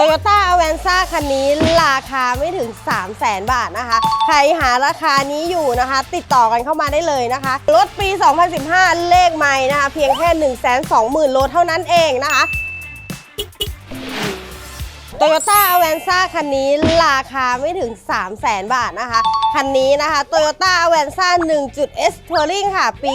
โตโยต้าอเวนซ่าคันนี้ราคาไม่ถึง 3 0 0แสนบาทนะคะ ใครหาราคานี้อยู่นะคะ ติดต่อกันเข้ามาได้เลยนะคะ รถปี 2015 เลขใหม่นะคะ เพียงแค่ 1 2 0 0 0 0โลเท่านั้นเองนะคะโตโยต้าอเวนซ่าคันนี้ราคาไม่ถึง 3 0 0แสนบาทนะคะ คันนี้นะคะโตโยต้าอเวนซ่า 1.S Touring ค่ะ ปี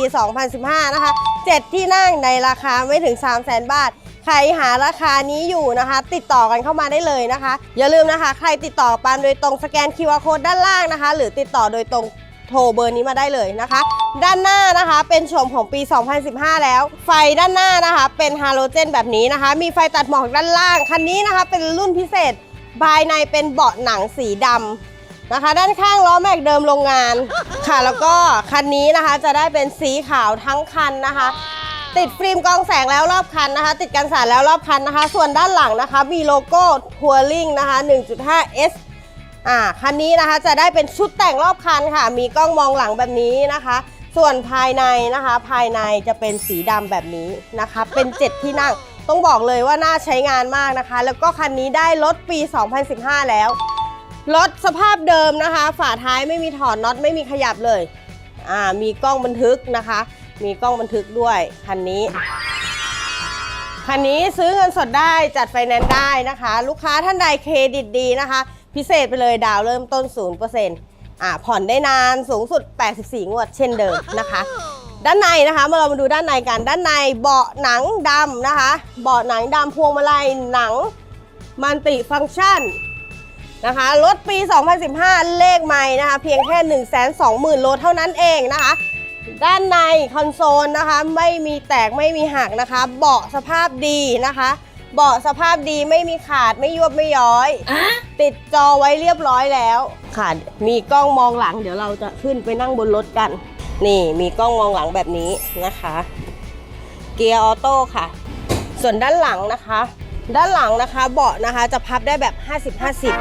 2015 นะคะ 7 ที่นั่งในราคาไม่ถึง 3 0 0แสนบาท ใครหาราคานี้อยู่นะคะ ติดต่อกันเข้ามาได้เลยนะคะ อย่าลืมนะคะ ใครติดต่อปามโดยตรงสแกน QR Code ด้านล่างนะคะ หรือติดต่อโดยตรงโทรเบอร์นี้มาได้เลยนะคะ ด้านหน้านะคะเป็นโฉมของปี 2015 แล้ว ไฟด้านหน้านะคะเป็นฮาโลเจนแบบนี้นะคะ มีไฟตัดหมอกด้านล่าง คันนี้นะคะเป็นรุ่นพิเศษภายในเป็นเบาะหนังสีดำนะคะ ด้านข้างล้อแม็กเดิมโรงงานค่ะ แล้วก็คันนี้นะคะจะได้เป็นสีขาวทั้งคันนะคะ ติดฟิล์มกองแสงแล้วรอบคันนะคะ ติดกันสาดแล้วรอบคันนะคะ ส่วนด้านหลังนะคะ มีโลโก้ทัวริงนะคะ 1.5 S อ่าคันนี้นะคะจะได้เป็นชุดแต่งรอบคันค่ะ มีกล้องมองหลังแบบนี้นะคะ ส่วนภายในนะคะ ภายในจะเป็นสีดำแบบนี้นะคะ เป็น 7 ที่นั่ง ต้องบอกเลยว่าน่าใช้งานมากนะคะ แล้วก็คันนี้ได้รถปี 2015 แล้วรถสภาพเดิมนะคะ ฝาท้ายไม่มีถอดน็อตไม่มีขยับเลยอ่ามีกล้องบันทึกนะคะ มีกล้องบันทึกด้วยคันนี้คันนี้ซื้อเงินสดได้จัดไฟแนนซ์ได้นะคะ ลูกค้าท่านใดเครดิตดีนะคะ พิเศษไปเลยดาวเริ่มต้น 0%อ่าผ่อนได้นานสูงสุด 84 งวดเช่นเดิมนะคะ ด้านในนะคะมาเรามาดูด้านในกันด้านในเบาะหนังดำนะคะ เบาะหนังดำพวงมาลัยหนังมัลติฟังก์ชันนะคะรถปี 2015 เลขใหม่นะคะ เพียงแค่ 120,000โลเท่านั้นเองนะคะ ด้านในคอนโซลนะคะไม่มีแตกไม่มีหักนะคะ เบาะสภาพดีนะคะ เบาะสภาพดีไม่มีขาดไม่ยวบไม่ย้อย ติดจอไว้เรียบร้อยแล้วค่ะมีกล้องมองหลัง เดี๋ยวเราจะขึ้นไปนั่งบนรถกัน นี่มีกล้องมองหลังแบบนี้นะคะ เกียร์ออโต้ค่ะ ส่วนด้านหลังนะคะ ด้านหลังนะคะเบาะนะคะจะพับได้แบบ 50-50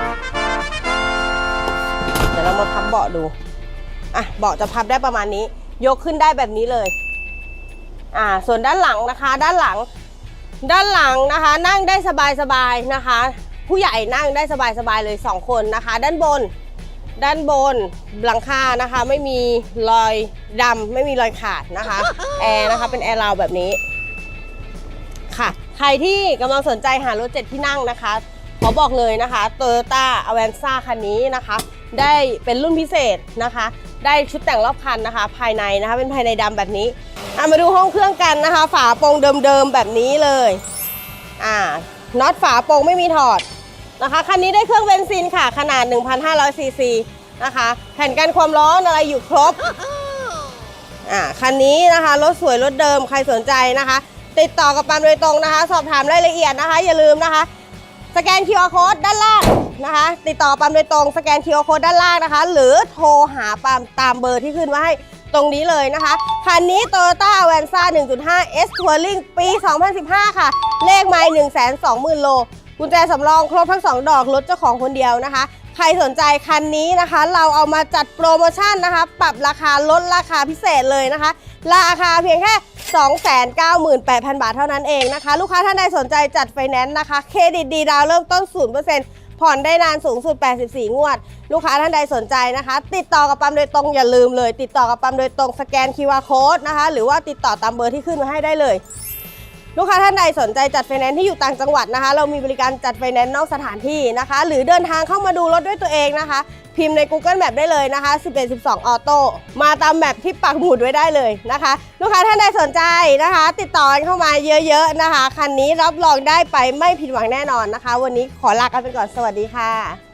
เดี๋ยวเรามาพับเบาะดูอะเบาะจะพับได้ประมาณนี้ ยกขึ้นได้แบบนี้เลย อ่า ส่วนด้านหลังนะคะ ด้านหลัง ด้านหลังนะคะ นั่งได้สบายๆนะคะ ผู้ใหญ่นั่งได้สบายๆเลย 2 คนนะคะ ด้านบน ด้านบนหลังคานะคะ ไม่มีรอยดำไม่มีรอยขาดนะคะ แอร์นะคะ เป็นแอร์ราวแบบนี้ค่ะ ใครที่กำลังสนใจหารถเจ็ดที่นั่งนะคะ ขอบอกเลยนะคะ Toyota a v a n z a คันนี้นะคะ ได้เป็นรุ่นพิเศษนะคะ ได้ชุดแต่งรอบคันนะคะ ภายในนะคะ เป็นภายในดำแบบนี้อะมาดูห้องเครื่องกันนะคะ ฝาโปรงเดิมๆแบบนี้เลยอ่าน็อตฝาโปรงไม่มีถอดนะคะคันนี้ได้เครื่องเบนซินค่ะขนาด 1,500ซีซีนะคะแผ่นกันความร้อนอะไรอยู่ครบอ่าคันนี้นะคะรถสวยรถเดิมใครสนใจนะคะ ติดต่อกับปามโดยตรงนะคะ สอบถามรายละเอียดนะคะ อย่าลืมนะคะ สแกน QR Code ด้านล่างนะคะ ติดต่อปามโดยตรงสแกน QR Code ด้านล่างนะคะ หรือโทรหาปามตามเบอร์ที่ขึ้นไว้ให้ตรงนี้เลยนะคะ คันนี้ Toyota a v a n z a 1.5 S Touring ปี 2015 ค่ะ เลขไมล์120,000 โล กุญแจสำรองครบทั้ง 2 ดอกรถเจ้าของคนเดียวนะคะ ใครสนใจคันนี้นะคะ เราเอามาจัดโปรโมชั่นนะคะ ปรับราคาลดราคาพิเศษเลยนะคะ ราคาเพียงแค่ 298,000 บาทเท่านั้นเองนะคะ ลูกค้าท่านใดสนใจจัดไฟแนนซ์นะคะ เครดิตดีดาวเริ่มต้น 0%ผ่อนได้นานสูงสุด 84 งวด ลูกค้าท่านใดสนใจนะคะ ติดต่อกับปั๊มโดยตรงอย่าลืมเลย ติดต่อกับปั๊มโดยตรงสแกน QR Code นะคะ หรือว่าติดต่อตามเบอร์ที่ขึ้นมาให้ได้เลยลูกค้าท่านใดสนใจจัดไฟแนนซ์ที่อยู่ต่างจังหวัดนะคะ เรามีบริการจัดไฟแนนซ์นอกสถานที่นะคะ หรือเดินทางเข้ามาดูรถด้วยตัวเองนะคะ พิมพ์ใน Google Map ได้เลยนะคะ 11 12 ออโต้มาตามแบบที่ปักหมุดไว้ได้เลยนะคะ ลูกค้าท่านใดสนใจนะคะ ติดต่อกันเข้ามาเยอะๆนะคะ คันนี้รับรองได้ไปไม่ผิดหวังแน่นอนนะคะ วันนี้ขอลากันไปก่อนสวัสดีค่ะ